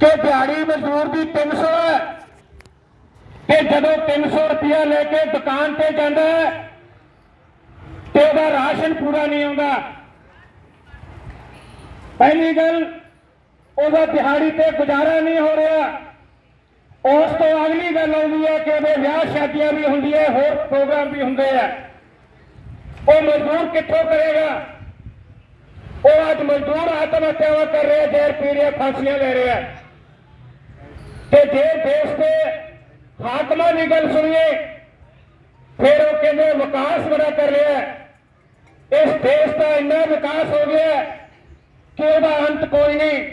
ਕਿ ਦਿਹਾੜੀ ਮਜ਼ਦੂਰ ਦੀ 300 ਹੈ ਤੇ ਜਦੋਂ 300 ਰੁਪਇਆ ਲੈ ਕੇ ਦੁਕਾਨ ਤੇ ਜਾਂਦਾ ਹੈ ਤੇ ਉਹਦਾ ਰਾਸ਼ਨ ਪੂਰਾ ਨਹੀਂ ਆਉਂਦਾ। ਪਹਿਲੀ ਗੱਲ, ਉਹਦਾ ਦਿਹਾੜੀ ਤੇ ਗੁਜ਼ਾਰਾ ਨਹੀਂ ਹੋ ਰਿਹਾ। ਉਸ ਤੋਂ ਅਗਲੀ ਗੱਲ ਆਉਂਦੀ ਹੈ ਕਿ ਉਹਦੇ ਵਿਆਹ ਸ਼ਾਦੀਆਂ ਵੀ ਹੁੰਦੀਆਂ, ਹੋਰ ਪ੍ਰੋਗਰਾਮ ਵੀ ਹੁੰਦੇ ਆ। ਉਹ ਮਜ਼ਦੂਰ ਕਿੱਥੋਂ ਕਰੇਗਾ? ਉਹ ਅੱਜ ਮਜ਼ਦੂਰ ਆਤਮ ਹੱਤਿਆਵਾਂ ਕਰ ਰਿਹਾ ਜੇਰ ਪੀ ਰਿਹਾ, ਫਾਂਸੀਆਂ ਲੈ ਰਿਹਾ। ਤੇ ਜੇ ਦੇਸ਼ ਦੇ ਹਾਕਮਾਂ ਦੀ ਗੱਲ ਸੁਣੀਏ ਫਿਰ ਉਹ ਕਹਿੰਦੇ ਵਿਕਾਸ ਬੜਾ ਕਰ ਰਿਹਾ ਹੈ। ਇਸ ਦੇਸ਼ ਦਾ ਇੰਨਾ ਵਿਕਾਸ ਹੋ ਗਿਆ ਹੈ ਕਿ ਉਹਦਾ ਅੰਤ ਕੋਈ ਨਹੀਂ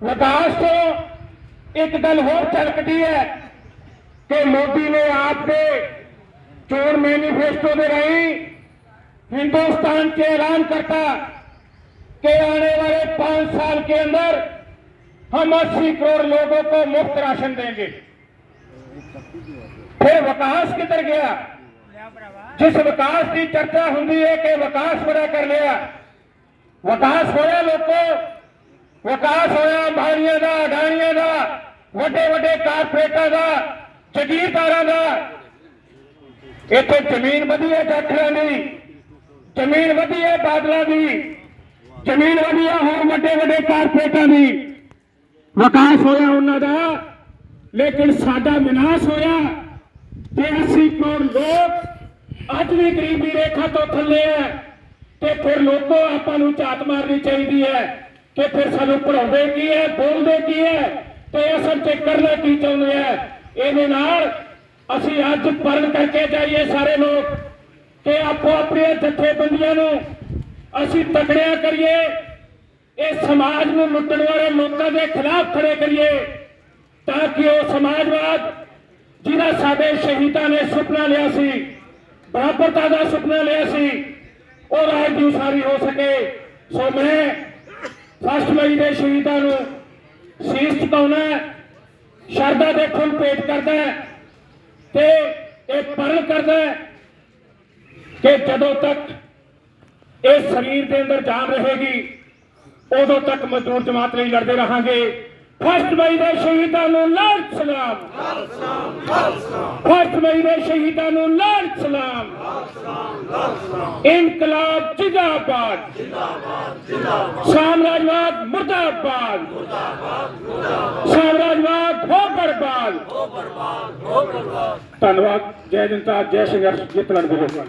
ਵਿਕਾਸ ਤੋਂ ਇੱਕ ਗੱਲ ਹੋਰ ਝਲਕਦੀ ਹੈ ਕਿ ਮੋਦੀ ਨੇ ਆਪ ਦੇ ਚੋਣ ਮੈਨੀਫੈਸਟੋ ਦੇ ਰਾਹੀਂ हिंदुस्तान के ऐलान करता कि आने वाले पांच साल के अंदर हम अस्सी करोड़ लोगों को मुफ्त राशन देंगे फिर विकास किधर गया जिस विकास की चर्चा होंगी है कि विकास बड़ा कर लिया विकास होया लोगों विकास होया अंबानिया का अडानिया का वे वे कारपोरेटा का जगीरदारा का इतने जमीन वही है जाखिर की जमीन वही है बादलों की जमीन वही है होर वे वे कारपोरेटा की ਵਿਕਾਸ ਹੋਇਆ ਉਹਨਾਂ ਦਾ, ਲੇਕਿਨ ਸਾਡਾ ਵਿਨਾਸ਼ ਹੋਇਆ। ਤੇ 80 ਕਰੋੜ ਲੋਕ ਅੱਜ ਵੀ ਗਰੀਬੀ ਰੇਖਾ ਤੋਂ ਥੱਲੇ ਹੈ। ਤੇ ਫਿਰ ਲੋਕੋ ਆਪਾਂ ਨੂੰ ਝਾਤ ਮਾਰਨੀ ਚਾਹੀਦੀ ਹੈ ਕਿ ਫਿਰ ਸਾਨੂੰ ਪੜਾਉਂਦੇ ਕੀ ਹੈ, ਬੋਲਦੇ ਕੀ ਹੈ ਤੇ ਅਸਲ ਤੇ ਕਰਨਾ ਕੀ ਚਾਹੁੰਦੇ ਹੈ। ਇਹਦੇ ਨਾਲ ਅਸੀਂ ਅੱਜ ਪਰਨ ਕਰਕੇ ਜਾਈਏ ਸਾਰੇ ਲੋਕ ਕਿ ਆਪੋ ਆਪਣੀਆਂ ਜਥੇਬੰਦੀਆਂ ਨੂੰ ਅਸੀਂ ਤਕੜਿਆ ਕਰੀਏ। ਇਹ ਸਮਾਜ ਨੂੰ ਲੁੱਟਣ ਵਾਲੇ ਲੋਕਾਂ ਦੇ ਖਿਲਾਫ ਖੜੇ ਕਰੀਏ ਤਾਂ ਕਿ ਉਹ ਸਮਾਜਵਾਦ ਜਿਹਦਾ ਸਾਡੇ ਸ਼ਹੀਦਾਂ ਨੇ ਸੁਪਨਾ ਲਿਆ ਸੀ ਬਰਾਬਰਤਾ ਦਾ ਸੁਪਨਾ ਲਿਆ ਸੀ ਉਹ ਰਾਜ ਦੀ ਉਸਾਰੀ ਹੋ ਸਕੇ। ਸੋ ਮੈਂ ਫਸਟ ਮਈ ਦੇ ਸ਼ਹੀਦਾਂ ਨੂੰ ਸੀਸ ਝੁਕਾਉਣਾ ਹੈ, ਸ਼ਰਧਾ ਦੇ ਫੁੱਲ ਭੇਟ ਕਰਦਾ ਹੈ ਤੇ ਇਹ ਪਰਨ ਕਰਦਾ ਕਿ ਜਦੋਂ ਤੱਕ ਇਹ ਸਰੀਰ ਦੇ ਅੰਦਰ ਜਾਨ ਰਹੇਗੀ ਉਦੋਂ ਤੱਕ ਮਜ਼ਦੂਰ ਜਮਾਤ ਲਈ ਲੜਦੇ ਰਹਾਂਗੇ। ਫਸਟ ਮਈ ਦੇ ਸ਼ਹੀਦਾਂ ਨੂੰ ਲਾਲ ਸਲਾਮ। ਫਸਟ ਮਈ ਦੇ ਸ਼ਹੀਦਾਂ ਨੂੰ ਲਾਲ ਸਲਾਮ। ਇਨਕਲਾਬ ਜਿੰਦਾਬਾਦ। ਸਾਮਰਾਜਵਾਦ ਮੁਰਦਾਬਾਦ। ਸਾਮਰਾਜਵਾਦ ਹੋ ਬਰਬਾਦ। ਧੰਨਵਾਦ। ਜੈ ਜਨਤਾ, ਜੈ ਸੰਘਰਸ਼, ਜਿੱਤ ਲੜਦੇ ਲੋਕਾਂ